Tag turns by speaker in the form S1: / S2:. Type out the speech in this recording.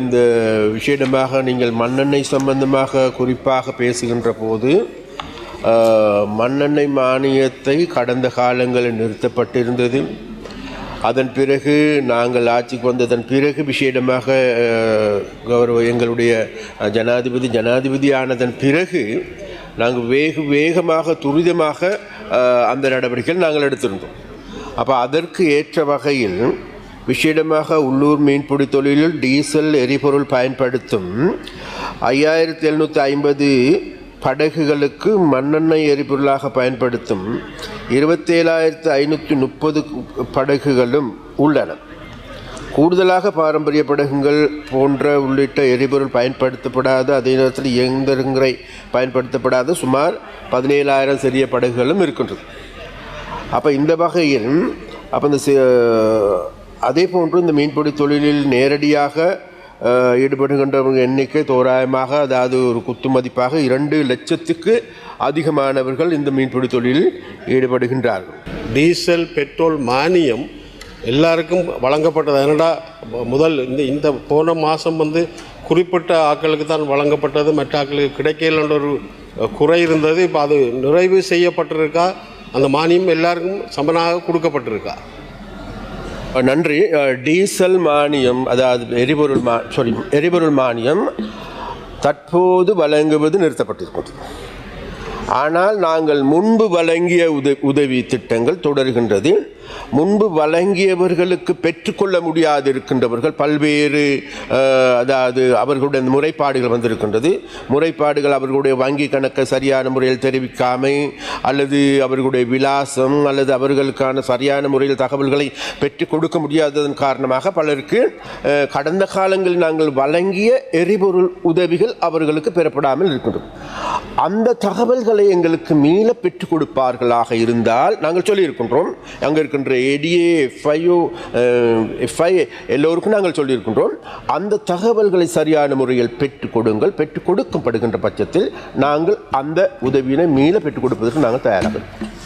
S1: இந்த விஷயமாக நீங்கள் மண்ணெண்ணெய் சம்பந்தமாக குறிப்பாக பேசுகின்ற போது மண்ணெண்ணெய் மானியத்தை கடந்த காலங்களில் நிறுத்தப்பட்டிருந்தது. அதன் பிறகு நாங்கள் ஆட்சிக்கு வந்ததன் பிறகு விசேடமாக கௌரவ எங்களுடைய ஜனாதிபதி ஜனாதிபதி ஆனதன் பிறகு நாங்கள் வேக வேகமாக துரிதமாக அந்த நடவடிக்கைகள் நாங்கள் எடுத்திருந்தோம். அப்போ அதற்கு ஏற்ற வகையில் விசேடமாக உள்ளூர் மீன்பிடி தொழிலில் டீசல் எரிபொருள் பயன்படுத்தும் ஐயாயிரத்தி எழுநூற்றி ஐம்பது படகுகளுக்கு மண்ணெண்ணெய் எரிபொருளாக பயன்படுத்தும் இருபத்தேழாயிரத்து ஐநூற்றி முப்பது படகுகளும் உள்ளன. கூடுதலாக பாரம்பரிய படகுகள் போன்ற உள்ளிட்ட எரிபொருள் பயன்படுத்தப்படாத. அதே நேரத்தில் இயந்திரங்களை பயன்படுத்தப்படாத. சுமார் பதினேழாயிரம் சிறிய படகுகளும் இருக்கின்றது. அப்போ இந்த வகையில் அப்போ இந்த அதே போன்று இந்த மீன்பிடி தொழிலில் நேரடியாக ஈடுபடுகின்றவங்க எண்ணிக்கை தோராயமாக அதாவது ஒரு குத்து மதிப்பாக இரண்டு லட்சத்துக்கு அதிகமானவர்கள் இந்த மீன்பிடி தொழிலில் ஈடுபடுகின்றார்கள்.
S2: டீசல் பெட்ரோல் மானியம் எல்லாருக்கும் வழங்கப்பட்டது. என்னடா முதல் இந்த இந்த போன மாதம் வந்து குறிப்பிட்ட ஆட்களுக்கு தான் வழங்கப்பட்டது. மற்ற ஆக்களுக்கு கிடைக்கலன்ற ஒரு குறை இருந்தது. இப்போ அது நிறைவு செய்யப்பட்டிருக்கா? அந்த மானியம் எல்லாருக்கும் சமனாக கொடுக்கப்பட்டிருக்கா?
S1: நன்றி. டீசல் மானியம் அதாவது எரிபொருள் மா சாரி எரிபொருள் மானியம் தற்போது வழங்குவது நிறுத்தப்பட்டிருக்கிறது. ஆனால் நாங்கள் முன்பு வழங்கிய உத உதவி திட்டங்கள் தொடர்கின்றது. முன்பு வழங்கியவர்களுக்கு பெற்றுக்கொள்ள முடியாது இருக்கின்றவர்கள் பல்வேறு அதாவது அவர்களுடைய முறைப்பாடுகள் வந்திருக்கின்றது. முறைப்பாடுகள் அவர்களுடைய வங்கி கணக்கை சரியான முறையில் தெரிவிக்காமை அல்லது அவர்களுடைய விலாசம் அல்லது அவர்களுக்கான சரியான முறையில் தகவல்களை பெற்றுக் கொடுக்க முடியாததன் காரணமாக பலருக்கு கடந்த காலங்களில் நாங்கள் வழங்கிய எரிபொருள் உதவிகள் அவர்களுக்கு பெறப்படாமல் இருக்கின்றது. அந்த தகவல்களை எங்களுக்கு மீள பெற்றுக் கொடுப்பார்களாக இருந்தால் நாங்கள் சொல்லியிருக்கின்றோம் அங்கே இருக்கின்ற ஏடிஏ எஃப்ஐஓ எஃப்ஐ எல்லோருக்கும் நாங்கள் சொல்லியிருக்கின்றோம் அந்த தகவல்களை சரியான முறையில் பெற்றுக் கொடுங்கள் பெற்றுக் கொடுக்கப்படுகின்ற பட்சத்தில் நாங்கள் அந்த உதவியினை மீள பெற்றுக் கொடுப்பதற்கு நாங்கள் தயாராக இருக்கிறோம்.